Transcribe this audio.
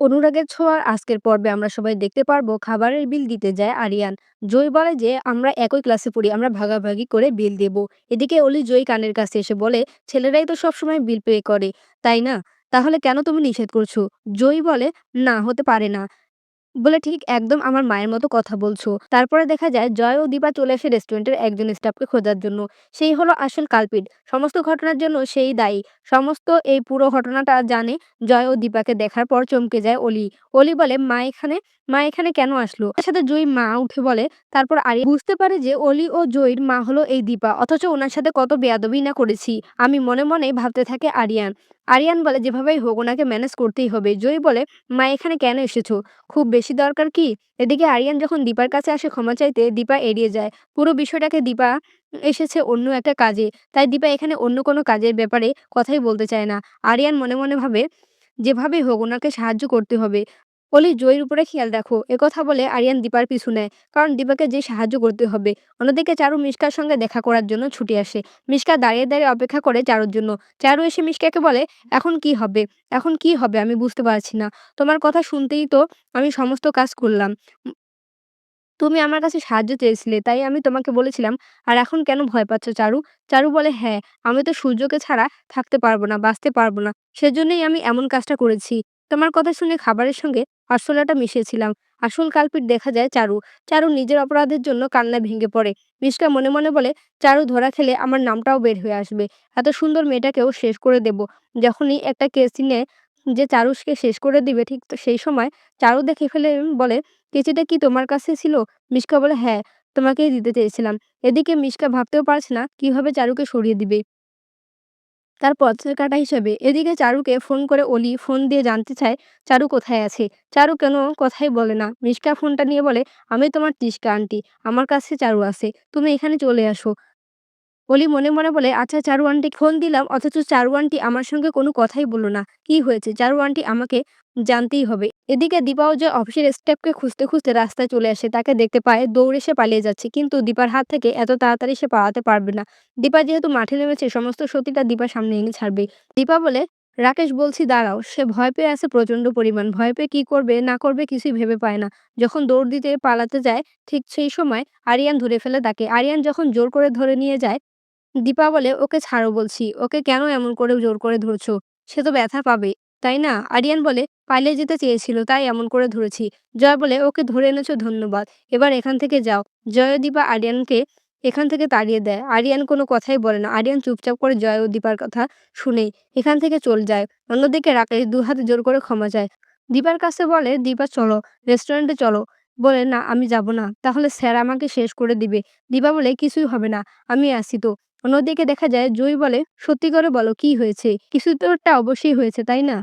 অনুরাগের ছোঁয়ার আজকের পর্বে আমরা সবাই দেখতে পারব খাবারের বিল দিতে যায় আরিয়ান। জয় বলে যে, আমরা একই ক্লাসে পড়ি, আমরা ভাগাভাগি করে বিল দেব। এদিকে অলি জয় কানের কাছে এসে বলে, ছেলেরাই তো সবসময় বিল পে করে, তাই না? তাহলে কেন তুমি নিষেধ করছ? জয় বলে, না, হতে পারে না। বলে ঠিক একদম আমার মায়ের মতো কথা বলছো। তারপরে দেখা যায়, জয় ও দীপা চলে আসে রেস্টুরেন্টের একজন স্টাফকে খোঁজার জন্য। সেই হলো আসল কালপিট। সমস্ত ঘটনার জন্য সেই দায়ী। সমস্ত এই পুরো ঘটনাটা জানে জয় ও দীপাকে দেখার পর চমকে যায় অলি। অলি বলে, মা এখানে মা এখানে কেন আসলো? তার সাথে জয়ী মা উঠে বলে, তারপর আরি বুঝতে পারে যে অলি ও জয়ীর মা হলো এই দীপা অথচ ওনার সাথে কত বেয়াদবি না করেছি আমি মনে মনে ভাবতে থাকে আরিয়ান আরিয়ান বলে যেভাবেই হোক ওনাকে ম্যানেজ করতেই হবে জয়ী বলে মা এখানে কেন এসেছ খুব বেশি দরকার কি? এদিকে আরিয়ান যখন দীপার কাছে আসে ক্ষমা চাইতে, দীপা এড়িয়ে যায়। পুরো বিষয়টাকে দীপা এসেছে অন্য একটা কাজে। তাই দীপা এখানে অন্য কোনো কাজের ব্যাপারে কথাই বলতে চায় না। আরিয়ান মনে, মনে ভাবে যেভাবেই হোক ওনাকে সাহায্য করতে হবে। অলি জয়ের উপরে খেয়াল রাখো। কথা বলে আরিয়ান দীপার পিছু নেয়। কারণ দীপাকে যে সাহায্য করতে হবে। অন্যদিকে চারু মিশকার সঙ্গে দেখা করার জন্য ছুটে আসে। মিশকা দাঁড়িয়ে, দাঁড়িয়ে অপেক্ষা করে চারুর জন্য। চারু এসে মিশকাকে বলে, "এখন কি হবে? এখন কি হবে আমি বুঝতে পারছি না। তোমার কথা শুনতেই তো আমি সমস্ত কাজ করলাম। তুমি আমার কাছে সাহায্য চেয়েছিলে তাই আমি তোমাকে বলেছিলাম। আর এখন কেন ভয় পাচ্ছ চারু?" চারু বলে, "হ্যাঁ, আমি তো সূর্যকে ছাড়া থাকতে পারব না, বাঁচতে পারব না। সেজন্যই আমি এমন কাজটা করেছি। তোমার কথা শুনে খাবারের সঙ্গে আরশোলাটা মিশিয়েছিলাম।" আসল কালপিট দেখা যায় চারু। চারু নিজের অপরাধের জন্য কান্নায় ভেঙে পড়ে। মিশকা মনে, মনে বলে, "চারু ধরা খেলে আমার নামটাও বের হয়ে আসবে। এত সুন্দর মেয়েটাকেও শেষ করে দেব।" যখনই একটা কেসিনে যে চারুকে শেষ করে দিবে ঠিক তো সেই সময় চারু দেখে ফেলে বলে, "কেঁচিটা কি তোমার কাছে ছিল?" মিশকা বলে, "হ্যাঁ, তোমাকেই দিতে চেয়েছিলাম।" এদিকে মিশকা ভাবতেও পারছে না কীভাবে চারুকে সরিয়ে দিবে। তার পথের কাটা হিসেবে এদিকে চারুকে ফোন করে অলি ফোন দিয়ে জানতে চায়, চারু কোথায় আছে? চারু কেন কথাই বলে না। মিষ্কা ফোনটা নিয়ে বলে, আমি তোমার তিস্কা আন্টি। আমার কাছে চারু আছে। তুমি এখানে চলে আসো। অলি মনে মনে বলে আচ্ছা চারু আন্টি, ফোন দিলাম, অথচ চারু আন্টি আমার সঙ্গে কোনো কথাই বলল না। কি হয়েছে? চারু আন্টি আমাকে জানতেই হবে। এদিকে দীপাও যে অফিসের স্টেপকে খুঁজতে খুঁজতে রাস্তায় চলে আসে। তাকে দেখতে পায়, দৌড়ে সে পালিয়ে যাচ্ছে। কিন্তু দীপার হাত থেকে এত তাড়াতাড়ি সে পালাতে পারবে না। দীপা যেহেতু মাঠে নেমেছে, সমস্ত সতীটা দীপার সামনে এনে ছাড়বে। দীপা বলে, রাকেশ, বলছি দাঁড়াও। সে ভয় পেয়ে আছে প্রচণ্ড পরিমাণ। ভয় পেয়ে কি করবে, না করবে কিছুই ভেবে পায় না। যখন দৌড় দিতে পালাতে যায়, ঠিক সেই সময় আরিয়ান ধরে ফেলে তাকে। আরিয়ান যখন জোর করে ধরে নিয়ে যায় দীপা বলে, "ওকে ছাড়ো বলছি। ওকে কেন এমন করে জোর করে ধরছো? সে তো ব্যথা পাবে, তাই না?" আরিয়ান বলে, "পালিয়ে যেতে চেয়েছিল, তাই এমন করে ধরেছি।" জয় বলে, "ওকে ধরে এনেছো ধন্যবাদ। এবার এখান থেকে যাও।" জয় দীপা আরিয়ানকে এখান থেকে তাড়িয়ে দেয়। আরিয়ান কোনো কথাই বলে না। আরিয়ান চুপচাপ করে জয় ও দীপার কথা শুনেই এখান থেকে চলে যায়। অন্যদিকে রাকেশ দুহাতে জোর করে ক্ষমা চায়। দীপার কাছে বলে, "দীপা চলো, রেস্টুরেন্টে চলো।" বলে, "না, আমি যাব না। তাহলে স্যার আমাকে শেষ করে দিবে।" দিবা বলে, "কিছুই হবে না। আমি আসি তো।" অন্যদিকে দেখা যায় জয়ী বলে, "সত্যি করে বলো কি হয়েছে? কিছু তো একটা অবশ্যই হয়েছে, তাই না?"